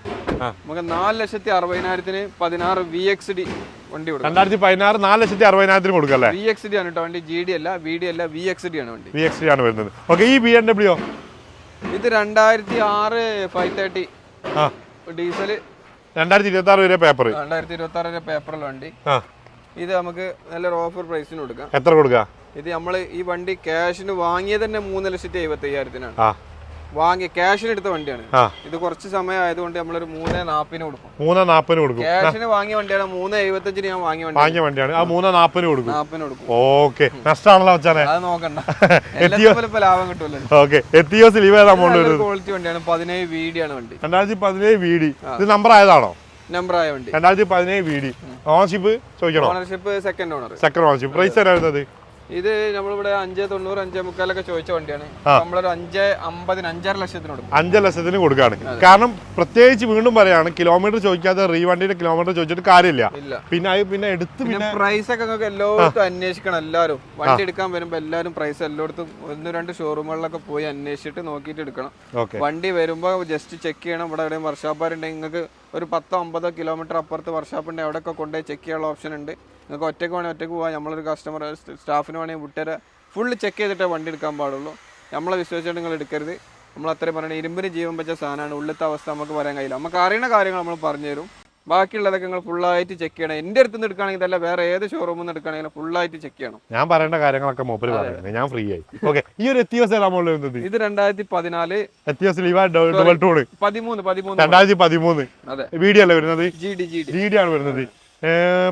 നമുക്ക് നാല് ലക്ഷത്തി അറുപതിനായിരത്തിന് പതിനാറ് വി എക്സ് ഡി വണ്ടി കൊടുക്കാം. രണ്ടായിരത്തി പതിനാറ് നാല് ലക്ഷത്തി അറുപതിനായിരത്തിന് കൊടുക്കല്ലേ വി എക്സ് ഡി ആണ് കേട്ടോ വണ്ടി ജി ഡി അല്ല വി ഡി അല്ല വി എക്സ് ഡി ആണ് വണ്ടി. വി എക്സ് ഡി ആണ് വരുന്നത്. ഓക്കെ ഈ ബി എൻ ഡബ്ല്യു ഇത് രണ്ടായിരത്തി ആറ് ഫൈവ് തേർട്ടി ഡീസൽ രണ്ടായിരത്തി ഇരുപത്തി ആറ് വരെ പേപ്പർ രണ്ടായിരത്തി ഇരുപത്തി ആറ് വരെ പേപ്പറിൽ വണ്ടി. ഇത് നമുക്ക് നല്ലൊരു ഓഫർ പ്രൈസിന് കൊടുക്കാം. എത്ര കൊടുക്കുക ഇത് നമ്മൾ ഈ വണ്ടി ക്യാഷിന് വാങ്ങിയത് തന്നെ മൂന്ന് ലക്ഷത്തി എഴുപത്തി അയ്യായിരത്തിനാണ് വാങ്ങിയ വാങ്ങി ക്യാഷിന് എടുത്ത വണ്ടിയാണ്. ഇത് കുറച്ച് സമയം ആയതുകൊണ്ട് നമ്മളൊരു മൂന്ന് നാപ്പിന് കൊടുക്കും. മൂന്ന് നാപ്പിന് കൊടുക്കും. ക്യാഷിന് വാങ്ങിയ വണ്ടിയാണ് മൂന്ന് എഴുപത്തഞ്ചിന് ഞാൻ വാങ്ങിയ വണ്ടി വാങ്ങിയ വണ്ടിയാണ്. ആ മൂന്ന് നാപ്പിന് കൊടുക്കും. നാപ്പിന് കൊടുക്കും. ഓക്കെ. നഷ്ടമാണല്ലോ അത് നോക്കണ്ട. എല്ലാത്തിനും ഇപ്പൊ ലാഭം കിട്ടുമല്ലോ ഓക്കെ. എത്തിയോസ് ലീവ് ഏതാ ക്വാളിറ്റി വണ്ടിയാണ്. പതിനേഴ് വി ഡി ആണ് വണ്ടി. രണ്ടായിരത്തി പതിനേഴ് വി ഡി ഇത് നമ്പർ ആയതാണോ? നമ്പർ ആയ വണ്ടി. രണ്ടായിരത്തി പതിനേഴ് V D ownership ചോദിക്കണോ? Ownership second owner second ownership price തന്നെ വരുന്നത് ഇത് നമ്മളിവിടെ അഞ്ച് തൊണ്ണൂറ് അഞ്ചേ മുക്കാലൊക്കെ ചോദിച്ച വണ്ടിയാണ്. നമ്മളൊരു അഞ്ച് അമ്പതിന് അഞ്ചര ലക്ഷത്തിന് കൊടുക്കും. അഞ്ചര ലക്ഷത്തിന് കൊടുക്കുകയാണ്. കാരണം പ്രത്യേകിച്ച് വീണ്ടും പറയാണ് കിലോമീറ്റർ ചോദിക്കാതെ റീ വണ്ടിയുടെ കിലോമീറ്റർ ചോദിച്ചിട്ട് കാര്യമില്ല. പിന്നെ അത് പിന്നെ എടുത്ത് പിന്നെ പ്രൈസ് ഒക്കെ നിങ്ങൾക്ക് എല്ലായിടത്തും അന്വേഷിക്കണം എല്ലാവരും. വണ്ടി എടുക്കാൻ വരുമ്പോൾ എല്ലാവരും പ്രൈസ് എല്ലായിടത്തും ഒന്ന് രണ്ട് ഷോറൂമുകളിലൊക്കെ പോയി അന്വേഷിച്ചിട്ട് നോക്കിയിട്ട് എടുക്കണം. വണ്ടി വരുമ്പോൾ ജസ്റ്റ് ചെക്ക് ചെയ്യണം. ഇവിടെ എവിടെയും വർഷാപ്പാരുണ്ടെങ്കിൽ നിങ്ങൾക്ക് ഒരു പത്തോ അമ്പതോ കിലോമീറ്റർ അപ്പുറത്ത് വർഷാപ്പ് ഉണ്ടെങ്കിൽ അവിടെയൊക്കെ കൊണ്ടുപോയി ചെക്ക് ചെയ്യാനുള്ള ഓപ്ഷൻ ഉണ്ട്. നിങ്ങൾക്ക് ഒറ്റയ്ക്ക് വേണേൽ ഒറ്റയ്ക്ക് പോകാം നമ്മളൊരു കസ്റ്റമർ സ്റ്റാഫിന് വേണേൽ വിട്ടുതര ഫുള്ള് ചെക്ക് ചെയ്തിട്ടേ വണ്ടി എടുക്കാൻ പാടുള്ളൂ. നമ്മളെ വിശ്വസിച്ചിട്ട് നിങ്ങൾ എടുക്കരുത്. നമ്മൾ അത്രയും പറയണേ ഇരുമ്പിന് ജീവൻ വെച്ച സാധനമാണ്. ഉള്ളിലത്തെ അവസ്ഥ നമുക്ക് പറയാൻ കഴിയില്ല. നമുക്ക് അറിയുന്ന കാര്യങ്ങൾ നമ്മൾ പറഞ്ഞു തരും ബാക്കിയുള്ളതൊക്കെ നിങ്ങൾ ഫുള്ളായിട്ട് ചെക്ക് ചെയ്യണം. എന്റെ അടുത്ത് നിന്ന് എടുക്കുകയാണെങ്കിൽ അല്ല വേറെ ഏത് ഷോറൂമിൽ നിന്ന് എടുക്കുകയാണെങ്കിലും ഫുള്ളായിട്ട് ചെക്ക് ചെയ്യണം. ഞാൻ പറയേണ്ട കാര്യങ്ങളൊക്കെ മൂപ്പര് പറയുന്നത് ഞാൻ ഫ്രീ ആയി. ഓക്കെ ഈ ഒരു എത്തിയോസ് വരുന്നത് ഇത് രണ്ടായിരത്തി പതിനാല് എത്തിയോസ് പതിമൂന്ന് പതിമൂന്ന്. രണ്ടായിരത്തി പതിമൂന്ന് അതെ. വീഡിയോ അല്ലേ വരുന്നത്? ജി ഡി ജി ഡി ആണ് വരുന്നത്.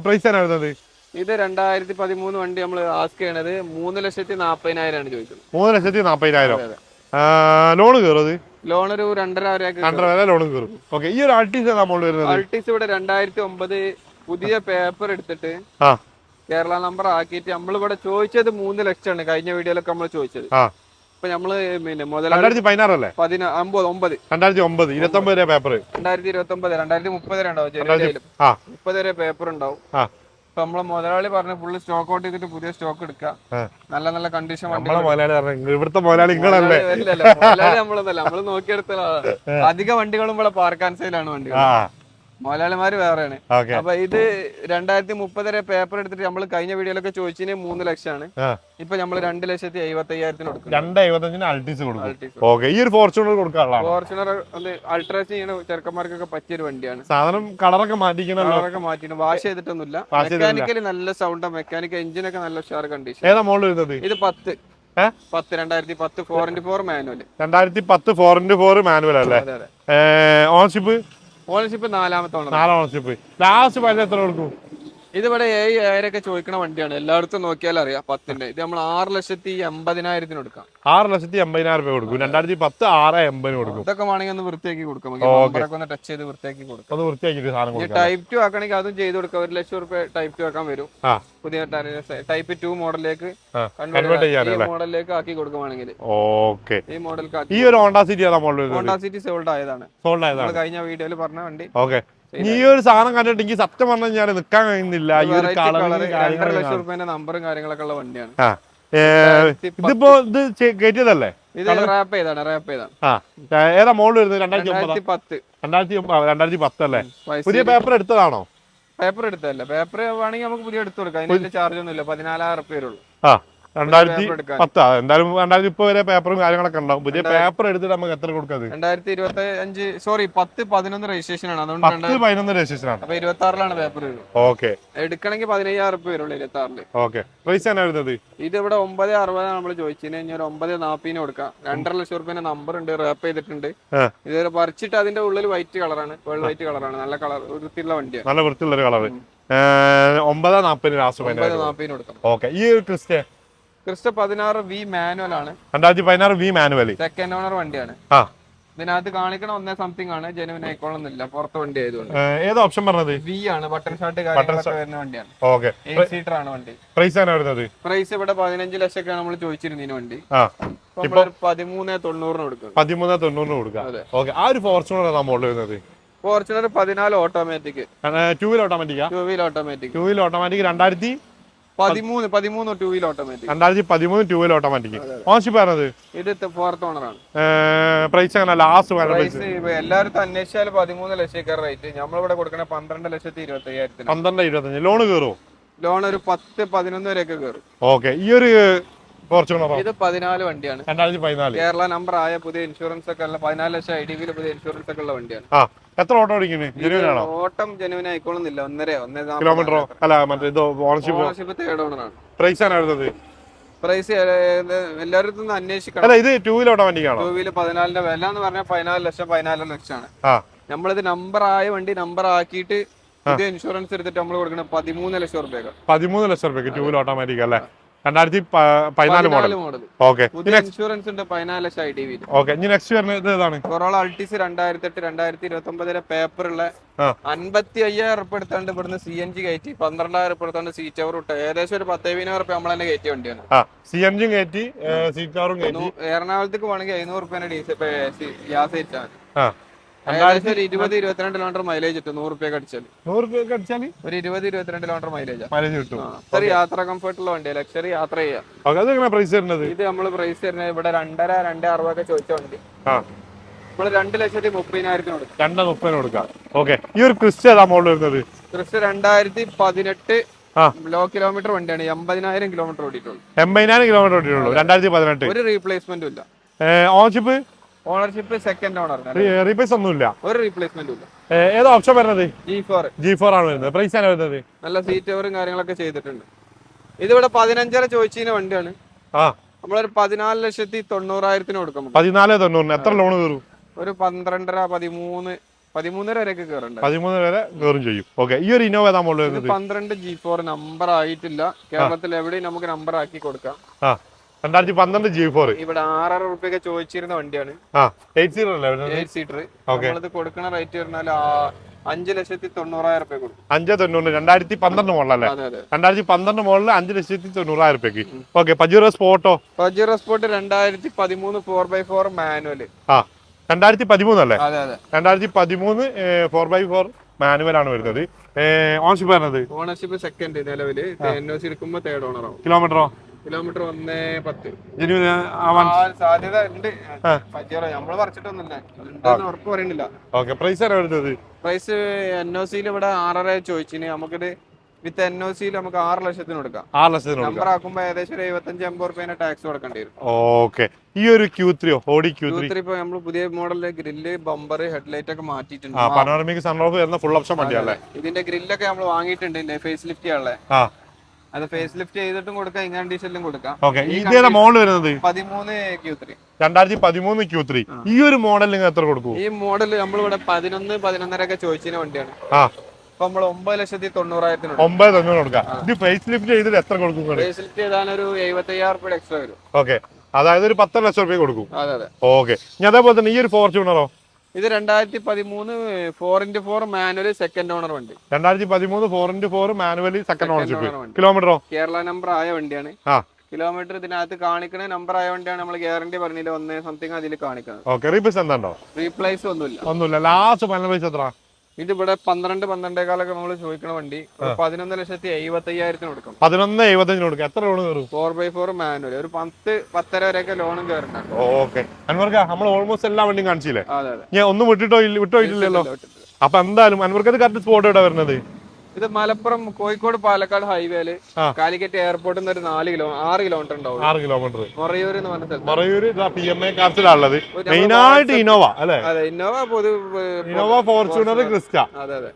പ്രൈസ് ആണ് വരുന്നത് ഇത് രണ്ടായിരത്തി പതിമൂന്ന് വണ്ടി നമ്മൾ ആസ്ക് ചെയ്യണത് മൂന്ന് ലക്ഷത്തി നാപ്പതിനായിരമാണ് ചോദിക്കുന്നത് മൂന്ന് ലക്ഷത്തി നാൽപ്പതിനായിരം അതെ. ലോൺ കയറുന്നത് ലോൺ ഒരു രണ്ടര വരെ രണ്ടര വരെ ലോൺ കയറും. ഓക്കെ ഈ ഒരു ആർട്ടിസ് നമ്മൾ വരുന്നത്? ആർട്ടിസ് ഇവിടെ രണ്ടായിരത്തി ഒമ്പത് പുതിയ പേപ്പർ എടുത്തിട്ട് കേരള നമ്പർ ആക്കിയിട്ട് നമ്മളിവിടെ ചോദിച്ചത് മൂന്ന് ലക്ഷമാണ് കഴിഞ്ഞ വീഡിയോയിലൊക്കെ നമ്മൾ ചോദിച്ചത്. ആ അപ്പൊ നമ്മൾ പിന്നെ മുതലാളി രണ്ടായിരത്തി പതിനാറല്ലേ? പതിന അമ്പത് ഒമ്പത്. രണ്ടായിരത്തി ഒമ്പത് ഇരുപത്തൊമ്പത് വരെ പേപ്പർ രണ്ടായിരത്തി ഇരുപത്തി ഒമ്പത് രണ്ടായിരത്തി മുപ്പത് വരെ ഉണ്ടാവും. ആ. മുപ്പത് വരെ പേപ്പർ ഉണ്ടാവും. ഇപ്പൊ നമ്മളെ മുതലാളി പറഞ്ഞ ഫുള്ള് സ്റ്റോക്ക് ഔട്ട് ചെയ്തിട്ട് പുതിയ സ്റ്റോക്ക് എടുക്കുക ആ. നല്ല നല്ല കണ്ടീഷൻ നമ്മളെ മുതലാളി പറഞ്ഞു ഇവിടുത്തെ മുതലാളി നിങ്ങളല്ലേ നമ്മൾ നോക്കിയെടുത്ത. അധിക വണ്ടികളും ഇവിടെ പാർക്കാൻ സെയിലാണ് വണ്ടികൾ മുതലാളിമാര് വേറെയാണ്. അപ്പൊ ഇത് രണ്ടായിരത്തി മുപ്പത് വരെ പേപ്പർ എടുത്തിട്ട് നമ്മൾ കഴിഞ്ഞ വീഡിയോയിലൊക്കെ ചോദിച്ചതിന് മൂന്ന് ലക്ഷമാണ്. ഇപ്പൊ നമ്മൾ രണ്ട് ലക്ഷത്തി എഴുപത്തി അയ്യായിരത്തിന് കൊടുക്കും രണ്ട് എഴുപത്തഞ്ചിന് അൾട്ടിസ് കൊടുക്കും. ഓക്കെ. ഈ ഒരു ഫോർച്യൂണർ കൊടുക്കാനുള്ള ഫോർച്യൂണർ അൾട്രാസ് ചെയ്യണ ചെറുക്കന്മാർക്കൊക്കെ പറ്റിയൊരു വണ്ടിയാണ്. സാധനം കളറൊക്കെ മാറ്റിക്കണം കളറൊക്കെ വാഷ് ചെയ്തിട്ടൊന്നുമില്ല. മെക്കാനിക്കൽ മെക്കാനിക്കലി നല്ല സൗണ്ട് മെക്കാനിക്കൽ എഞ്ചിനൊക്കെ നല്ല ഉഷാർ കണ്ടീഷൻ ഏതാ മോഡൽ വരുന്നത്? ഇത് പത്ത്? പത്ത് രണ്ടായിരത്തി പത്ത് ഫോർ ഇന്റു ഫോർ മാനുവൽ രണ്ടായിരത്തി പത്ത് ഫോർ ഇന്റു ഫോർ മാനുവൽ അല്ലേ? അതെ ഓണർഷിപ്പ് നാലാമത്തെ ഓണർ നാല് ഓണർഷിപ്പ് ലാസ്റ്റ് പൈസ എത്ര കൊടുക്കും ഇതിവിടെ ഏഴ് ഏഴരൊക്കെ ചോദിക്കണ വണ്ടിയാണ്. എല്ലായിടത്തും നോക്കിയാൽ അറിയാം പത്തിന്റെ. ഇത് നമ്മൾ ആറ് ലക്ഷത്തി എൺപതിനായിരത്തിന് കൊടുക്കാം. ആറ് ലക്ഷത്തി എൺപതിനായിരം രൂപ കൊടുക്കും. രണ്ടായിരത്തി പത്ത് ആറ് എൺപതിന് കൊടുക്കും. ഇതൊക്കെ വേണമെങ്കിൽ ഒന്ന് വൃത്തിയാക്കി കൊടുക്കാം. ഒന്ന് ടച്ച് ചെയ്ത് വൃത്തിയാക്കി കൊടുക്കും. അത് വൃത്തിയാക്കിയിട്ട് സാധനം ടൈപ്പ് ടു ആക്കണമെങ്കിൽ അതും ചെയ്ത് കൊടുക്കാം. ഒരു ലക്ഷം രൂപ ടൈപ്പ് ടു ആക്കാൻ വരും. പുതിയ ടൈപ്പ് ടു മോഡലിലേക്ക് മോഡലിലേക്ക് ആക്കി കൊടുക്കുവാണെങ്കിൽ. ഓക്കെ. ഈ മോഡൽ ഈ ഒരു Honda City Honda City sold ആയതാണ്. സോൾഡ് ആയതാണ്. കഴിഞ്ഞ വീഡിയോയിൽ പറഞ്ഞ വണ്ടി. ഓക്കെ. ഈ ഒരു സാധനം കണ്ടിട്ട് എനിക്ക് സത്യം പറഞ്ഞു കഴിഞ്ഞാൽ നിൽക്കാൻ കഴിയുന്നില്ല. ഈ ഒരു രണ്ടര ലക്ഷം റുപ്യന്റെ നമ്പറും കാര്യങ്ങളൊക്കെ ഉള്ള വണ്ടിയാണ്. ഇതിപ്പോ ഇത് കയറ്റിയതല്ലേ? ഇത് റാപ്പ് ചെയ്താണ് റാപ്പ് ചെയ്താണ്. ഏതാ മോളിൽ വരുന്നത്? രണ്ടായിരത്തി പത്ത്. രണ്ടായിരത്തി രണ്ടായിരത്തി പത്ത് അല്ലേ? പുതിയ പേപ്പർ എടുത്തതാണോ? പേപ്പർ എടുത്തതല്ല. പേപ്പർ വേണമെങ്കിൽ നമുക്ക് പുതിയ എടുത്തു കൊടുക്കാം. അതിന്റെ ചാർജ് ഒന്നുമില്ല. പതിനാലായിരം റുപ്യ വരുള്ളൂ ആ. രണ്ടായിരത്തി പത്ത്. എന്തായാലും രണ്ടായിരത്തി ഇപ്പൊ വരെ പേപ്പറും കാര്യങ്ങളൊക്കെ ഉണ്ടാവും. പുതിയ പേപ്പർ എടുത്തിട്ട് നമുക്ക് എത്ര കൊടുക്കാത്? രണ്ടായിരത്തി ഇരുപത്തി അഞ്ച് സോറി പത്ത് പതിനൊന്ന് രജിസ്ട്രേഷൻ ആണ്. അതുകൊണ്ട് പത്ത് പതിനൊന്ന് രജിസ്ട്രേഷൻ ആണ്. അപ്പൊ ഇരുപത്തി ആറിലാണ് പേപ്പർ ഓക്കെ. എടുക്കണമെങ്കിൽ പതിനയ്യായിരം റുപ്യ വരുള്ളൂ ഇരുപത്തി ആറിൽ ഓക്കെ. പ്രൈസ് ആണ് വരുന്നത്? ഇത് ഇവിടെ ഒമ്പത് അറുപതാണ് നമ്മൾ ചോദിച്ചതിന് കഴിഞ്ഞാൽ ഒരു ഒമ്പത് നാപ്പിന് കൊടുക്കാം. രണ്ടര ലക്ഷം റുപ്യന്റെ നമ്പർ ഉണ്ട് റാപ്പ് ചെയ്തിട്ടുണ്ട്. ഇത് പറിച്ചിട്ട് അതിന്റെ ഉള്ളിൽ വൈറ്റ് കളറാണ് വേൾഡ് വൈറ്റ് കളറാണ് നല്ല കളർ വൃത്തിയുള്ള വണ്ടിയാണ്. നല്ല വൃത്തിയുള്ള ഒരു കളറ് ഒമ്പതാം നാപ്പതിന് ലാസ്റ്റ് ഓക്കെ. ഈ ഒരു ക്രിസ്റ്റ ക്രിസ്റ്റ പതിനാറ് വി മാനുവൽ ആണ് രണ്ടായിരത്തി പതിനാറ് വി മാനുവലി സെക്കൻഡ് ഓണർ വണ്ടിയാണ്. ആ. ഇതിനകത്ത് കാണിക്കണ ഒന്നേ സംതിങ് ആണ് ജനുവിൻ ആയിക്കോളന്നില്ല പുറത്തെ വണ്ടി ആയതുകൊണ്ട്. ഏ, ഓപ്ഷൻ പറഞ്ഞത്? വി ആണ് ബട്ടൺ ഷർട്ട് കാര്യങ്ങളൊക്കെ വരുന്ന വണ്ടിയാണ്. ഓക്കെ. സീറ്റർ ആണ് വണ്ടി. പ്രൈസ് ആണ് വരുന്നത്? പ്രൈസ് ഇവിടെ പതിനഞ്ച് ലക്ഷമൊക്കെ നമ്മൾ ചോദിച്ചിരുന്നതിന് വണ്ടി. പതിമൂന്ന് തൊണ്ണൂറിന് കൊടുക്കുക പതിമൂന്ന് തൊണ്ണൂറിന് കൊടുക്കുക ഓക്കെ. ആ ഒരു ഫോർച്യൂണർ മോളിൽ വരുന്നത്? ഫോർച്യൂണർ പതിനാല് automatic two wheel ഓട്ടോമാറ്റിക്കാ two wheel automatic two wheel automatic രണ്ടായിരത്തി പതിമൂന്ന് പതിമൂന്ന് ടൂ വീൽ ഓട്ടോമാറ്റിക് രണ്ടായിരത്തി പതിമൂന്ന് ടൂ വീൽ ഓട്ടോമാറ്റിക് ഓൺഷിപ്പ് പറഞ്ഞത് ഇത് ഫോർത്ത് ഓണർ ആണ്. പ്രൈസ് അങ്ങനെ ലാസ്റ്റ് പ്രൈസ് എല്ലാവരും അന്വേഷിച്ചാൽ പതിമൂന്ന് ലക്ഷക്കാർ റേറ്റ് നമ്മളിവിടെ കൊടുക്കണ പന്ത്രണ്ട് ലക്ഷത്തി ഇരുപത്തി അയ്യായിരത്തിന് പന്ത്രണ്ട് ഇരുപത്തഞ്ച്. ലോൺ കയറുമോ ലോൺ ഒരു പത്ത് പതിനൊന്ന് വരെയൊക്കെ കയറും ഓക്കെ ഈ ഒരു ഇത് പതിനാല് വണ്ടിയാണ്. രണ്ടായിരത്തി പതിനാല്. കേരള നമ്പർ ആയ പുതിയ ഇൻഷുറൻസ് ഒക്കെ ഉള്ള പതിനാല് ലക്ഷം ഐ ഡി ബിയിൽ പുതിയ ഇൻഷുറൻസ് ഒക്കെ ഉള്ള വണ്ടിയാണ്. ആ എത്ര ഓട്ടോ ഓടിക്കുന്നത് ജെനുവിൻ ആണോ? ഓട്ടം ജനുവിന് ആയിക്കോളുന്നില്ല ഒന്നര ഒന്നേ കിലോമീറ്ററോ അല്ല മറ്റേ ഇത് ഓണർഷിപ്പ് ഓണർഷിപ്പ് തേർഡ് ഓണർ ആണ്. പ്രൈസ് ആണ് എഴുതുന്നത് പ്രൈസ് എല്ലാവരും അന്വേഷിക്കണം. അല്ല ഇത് ടൂ വീൽ ടൂ വീൽ പതിനാലിന്റെ വില എന്ന് പറഞ്ഞാൽ പതിനാല് ലക്ഷം പതിനാല് ലക്ഷമാണ്. ആ. നമ്മളിത് നമ്പർ ആയ വണ്ടി നമ്പർ ആക്കിയിട്ട് പുതിയ ഇൻഷുറൻസ് എടുത്തിട്ട് നമ്മൾ കൊടുക്കണം പതിമൂന്ന് ലക്ഷം റുപ്യ പതിമൂന്ന് ലക്ഷം റുപ്യ ടൂ വീൽ ഓട്ടോമാറ്റിക് അല്ലേ? രണ്ടായിരത്തി പതിനാല് മോഡൽ ഓക്കെ ഇൻഷുറൻസ് ഉണ്ട് പതിനാല് ലക്ഷം ഐ ഡി ഓക്കെ ഇനി നെക്സ്റ്റ് വരുന്നത് ഏതാണ്? കൊറോള അൾട്ടിസ് രണ്ടായിരത്തി എട്ട് രണ്ടായിരത്തി ഇരുപത്തി ഒമ്പതിലെ പേപ്പറുള്ള. അൻപത്തി അയ്യായിരം റുപ്യ എടുത്താണ്ട് ഇവിടുന്ന് സി എൻ ജി കയറ്റി പന്ത്രണ്ടായിരം റുപ്യ എടുത്താണ്ട് സീറ്റ് അവർ ഇട്ട്. ഏകദേശം ഒരു പത്തേവിനായിരം റുപ്യ നമ്മൾ തന്നെ കയറ്റി വണ്ടിയാണ്. സി എൻ ജിയും കയറ്റി സീറ്റ് കവറും കയറ്റി. എറണാകുളത്തേക്ക് വേണമെങ്കിൽ എഴുന്നൂറ് റുപ്യേന്റെ ഡീസൽ ഗ്യാസ് കയറ്റാൻ ഏകദേശം ഒരു ഇരുപത് ഇരുപത്തിരണ്ട് കിലോമീറ്റർ മൈലേജ് കിട്ടും നൂറ് റുപ്യ അടിച്ചാൽ നൂറ് രൂപ അടിച്ചാൽ ഒരു ഇരുപത് ഇരുപത്തിരണ്ട് കിലോമീറ്റർ മൈലേജ് മൈലേജ് കിട്ടും. അത്ര യാത്ര കംഫർട്ടുള്ള വണ്ടിയാണ് ലക്ഷറി യാത്ര ചെയ്യാം. ഓക്കെ പ്രൈസ് വരുന്നത്? ഇത് നമ്മൾ പ്രൈസ് തരുന്നത് ഇവിടെ രണ്ടര രണ്ട് അറുപതൊക്കെ ചോദിച്ച വണ്ടി. ആ. നമ്മൾ രണ്ട് ലക്ഷത്തി മുപ്പതിനായിരത്തിന് കൊടുക്കും. രണ്ട് മുപ്പതിന് കൊടുക്കാം. ഓക്കെ ഈ ഒരു ക്രിസ്റ്റ് ഏതാ മോഡൽ വരുന്നത്? ക്രിസ്റ്റ് രണ്ടായിരത്തി പതിനെട്ട് ആ. ലോ കിലോമീറ്റർ വണ്ടിയാണ്. എൺപതിനായിരം കിലോമീറ്റർ ഓടിയിട്ടുള്ളൂ. എൺപതിനായിരം കിലോമീറ്റർ രണ്ടായിരത്തി പതിനെട്ട്. ഒരു റീപ്ലേസ്മെന്റും ഇല്ല. Ownership ownership second owner replace ഒന്നുമില്ല. ഒരു റീപ്ലേസ്മെന്റും ഇല്ല. ഏതാ ഓപ്ഷൻ വരുന്നത്? ജി ഫോർ ജി ഫോർ ആണ് വരുന്നത്. പ്രൈസ് ആണ് വരുന്നത്? നല്ല സീറ്റ് കവറും കാര്യങ്ങളൊക്കെ ചെയ്തിട്ടുണ്ട്. ഇതിവിടെ പതിനഞ്ചര ചോദിച്ചതിന് വണ്ടിയാണ്. ആ. നമ്മളൊരു പതിനാല് ലക്ഷത്തി തൊണ്ണൂറായിരത്തിന് കൊടുക്കും പതിനാല് തൊണ്ണൂറിന്. എത്ര ലോൺ കയറും? ഒരു പന്ത്രണ്ടര പതിമൂന്ന് പതിമൂന്നര വരെയൊക്കെ കയറുണ്ട് പതിമൂന്ന് വരെ കയറും ചെയ്യും. ഓക്കെ ഈ ഒരു ഇന്നോവ വരുന്നത്? പന്ത്രണ്ട് ജി ഫോർ നമ്പർ ആയിട്ടില്ല. കേരളത്തിൽ എവിടെയും നമുക്ക് നമ്പർ ആക്കി കൊടുക്കാം. രണ്ടായിരത്തി പന്ത്രണ്ട് ജി ഫോർ ഇവിടെ ആറര റുപ്യൊക്കെ ചോദിച്ചിരുന്ന വണ്ടിയാണ്. സീറ്റർ. നമ്മളിത് കൊടുക്കുന്ന റേറ്റ് പറഞ്ഞാൽ അഞ്ച് ലക്ഷത്തി തൊണ്ണൂറായിരം റുപ്യ കൊടുക്കും. അഞ്ച് തൊണ്ണൂറ് രണ്ടായിരത്തി പന്ത്രണ്ട് അതെ രണ്ടായിരത്തി പന്ത്രണ്ട് മോളിൽ അഞ്ച് ലക്ഷത്തി തൊണ്ണൂറായിരം റുപ്യക്ക് ഓക്കെ പജീറോ സ്പോട്ടോ പജീറോ സ്പോർട്ട് രണ്ടായിരത്തി പതിമൂന്ന് ഫോർ ബൈ ഫോർ മാനുവൽ ആ രണ്ടായിരത്തി പതിമൂന്ന് അല്ലേ രണ്ടായിരത്തി പതിമൂന്ന് ഫോർ ബൈ ഫോർ മാനുവൽ ആണ് വരുന്നത്. ഓണർഷിപ്പ് വരുന്നത് ഓണർഷിപ്പ് സെക്കൻഡ് നിലവിൽ. എൻ ഒ സി തേർഡ് കിലോമീറ്ററോ കിലോമീറ്റർ ഒന്നേ പത്ത്. ജനുവിന് ആവാൻ ആ, സാധ്യത ഉണ്ട്. നമ്മൾ പറിച്ചിട്ടൊന്നുമില്ല. ഉറപ്പ് ഓക്കെ പ്രൈസ് വരുന്നത്? പ്രൈസ് എൻ ഒ സിയിൽ ഇവിടെ ആറര ചോദിച്ചിന്. നമുക്കിത് വിത്ത് എൻ ഒ സിയിൽ നമുക്ക് ആറ് ലക്ഷത്തിന് കൊടുക്കാം. ആറ് ലക്ഷത്തിന് നമ്പർ ആക്കുമ്പോ ഏകദേശം ഒരു എഴുപത്തഞ്ച് അമ്പത് റുപ്യേനെ ടാക്സ് കൊടുക്കേണ്ടി വരും. ഓക്കെ. ഈ ഒരു ക്യൂ ത്രീ ഓടി ക്യൂ ത്രീ ഇപ്പൊ നമ്മൾ പുതിയ മോഡലിലെ ഗ്രില്ല് ബമ്പർ ഹെഡ്ലൈറ്റ് ഒക്കെ മാറ്റിയിട്ടുണ്ട്. പനോറമിക് സൺറൂഫ് വരുന്ന ഫുൾ ഓപ്ഷൻ വണ്ടിയല്ലേ ഇതിന്റെ ഗ്രില്ലൊക്കെ നമ്മൾ വാങ്ങിയിട്ടുണ്ട്. ഫേസ് ലിഫ്റ്റ് ആണല്ലേ അത് ഫേസ് ലിഫ്റ്റ് ചെയ്തിട്ടും കൊടുക്കാം ഇങ്ങനെ കണ്ടീഷനിലും കൊടുക്കാം. ഓക്കെ ഇതേതാ മോഡൽ വരുന്നത്? പതിമൂന്ന് ക്യൂ ത്രീ രണ്ടായിരത്തി പതിമൂന്ന് ക്യൂ ത്രീ ഈ ഒരു മോഡൽ നിങ്ങൾ എത്ര കൊടുക്കും ഈ മോഡൽ നമ്മളിവിടെ പതിനൊന്ന് പതിനൊന്നര ഒക്കെ ചോദിച്ചതിന് വണ്ടിയാണ്. ആ. അപ്പൊ നമ്മൾ ഒമ്പത് ലക്ഷത്തി തൊണ്ണൂറായിരത്തിന് ഒമ്പത് തൊണ്ണൂറ് കൊടുക്കാം. ഇത് ഫേസ് ലിഫ്റ്റ് ചെയ്തിട്ട് എത്ര കൊടുക്കും ഫേസ് ലിഫ്റ്റ് ചെയ്താൽ ഒരു എഴുപത്തി അയ്യായിരം രൂപയുടെ എക്സ്ട്രാ വരും. ഓക്കെ. അതായത് ഒരു പത്തര ലക്ഷം റുപ്യ കൊടുക്കും. അതെ അതെ. ഓക്കെ. ഇനി അതേപോലെ തന്നെ ഈ ഒരു ഫോർച്യൂണറോ ഇത് രണ്ടായിരത്തി പതിമൂന്ന് four into four manual second owner വണ്ടി രണ്ടായിരത്തി പതിമൂന്ന് four into four manually second owner. കിലോമീറ്ററോ കേരള നമ്പർ ആയ വണ്ടിയാണ്. ആ. കിലോമീറ്റർ ഇതിനകത്ത് കാണിക്കണ നമ്പർ ആയ വണ്ടിയാണ് നമ്മൾ ഗ്യാരണ്ടി പറഞ്ഞില്ല ഒന്ന് സംതിങ് അതിൽ കാണിക്കുന്നത്. Okay replace എന്താണ്ടോ? റീപ്ലേസ് ഒന്നുമില്ല. ഒന്നുമില്ല. ലാസ്റ്റ് ഫൈനൽ പ്രൈസ് എത്ര ഇത് ഇവിടെ പന്ത്രണ്ട് പന്ത്രണ്ടേകാലൊക്കെ നമ്മൾ ചോദിക്കണ വണ്ടി പതിനൊന്ന് ലക്ഷത്തി എഴുപത്തി അയ്യായിരത്തിന് കൊടുക്കും പതിനൊന്ന് എഴുപത്തഞ്ചിന് കൊടുക്കും. എത്ര ലോൺ കയറും? ഫോർ ബൈ ഫോർ മാനുവൽ ഒരു പത്ത് പത്തര വരെയൊക്കെ ലോണും കയറുന്നുണ്ട് ഓക്കെ. അൻവർക്ക നമ്മൾ ഓൾമോസ്റ്റ് എല്ലാ വണ്ടിയും കാണിച്ചില്ലേ? ഞാൻ ഒന്നും വിട്ടിട്ടോ വിട്ടോ ഇല്ലല്ലോ അപ്പൊ എന്തായാലും അൻവർക്ക് കറക്റ്റ് സ്പോട്ട് എവിടെ വരുന്നത്? ഇത് മലപ്പുറം കോഴിക്കോട് പാലക്കാട് ഹൈവേയിൽ കാലിക്കറ്റ് എയർപോർട്ടിൽ നിന്ന് ഒരു നാല് കിലോ ആറ് കിലോമീറ്റർ ഉണ്ടാവും ആറ് കിലോമീറ്റർ. മറയൂർ എന്ന് പറഞ്ഞ സ്ഥലത്ത്. മറയൂര് പി എം എ കാർസിലുള്ളത് മെയിൻ ആയിട്ട് ഇന്നോവ അല്ലെ? അതെ ഇന്നോവ പൊതു ഇന്നോവ ഫോർച്യൂണർ ക്രിസ്റ്റ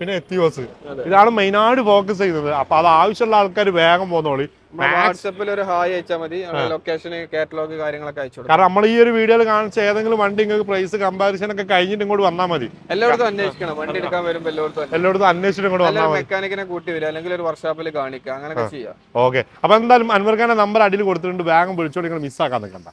പിന്നെ എത്തിയോസ് ഇതാണ് മെയിൻ ആയിട്ട് ഫോക്കസ് ചെയ്യുന്നത്. അപ്പൊ അത് ആവശ്യമുള്ള ആൾക്കാർ വേഗം പോന്നോളി. വാട്സപ്പിൽ ഒരു ഹായ് അയച്ചാൽ മതി. ലൊക്കേഷൻ കാറ്റലോഗ് കാര്യങ്ങളൊക്കെ അയച്ചു കാരണം നമ്മൾ ഈ ഒരു വീഡിയോയിൽ കാണിച്ച ഏതെങ്കിലും വണ്ടി നിങ്ങൾക്ക് പ്രൈസ് കമ്പാരിസൺ ഒക്കെ കഴിഞ്ഞിട്ട് ഇങ്ങോട്ട് വന്നാൽ മതി. എല്ലായിടത്തും അന്വേഷിക്കണം. വണ്ടി എടുക്കാൻ വരുമ്പോൾ എല്ലായിടത്തും. എല്ലായിടത്തും അന്വേഷിച്ചിട്ട് ഇങ്ങോട്ട് വന്നാൽ മെക്കാനിക്കിനെ കൂട്ടി വരിക. അല്ലെങ്കിൽ ഒരു വർക്ക്ഷോപ്പിൽ കാണിക്കുക. അങ്ങനെയൊക്കെ ചെയ്യാം. ഓക്കെ. അപ്പൊ എന്തായാലും അൻവർഖാന്റെ നമ്പർ അടിയിൽ കൊടുത്തിട്ടുണ്ട്. വേഗം വിളിച്ചോണ്ട് നിങ്ങൾ മിസ്സാക്കാൻ നിൽക്കണ്ട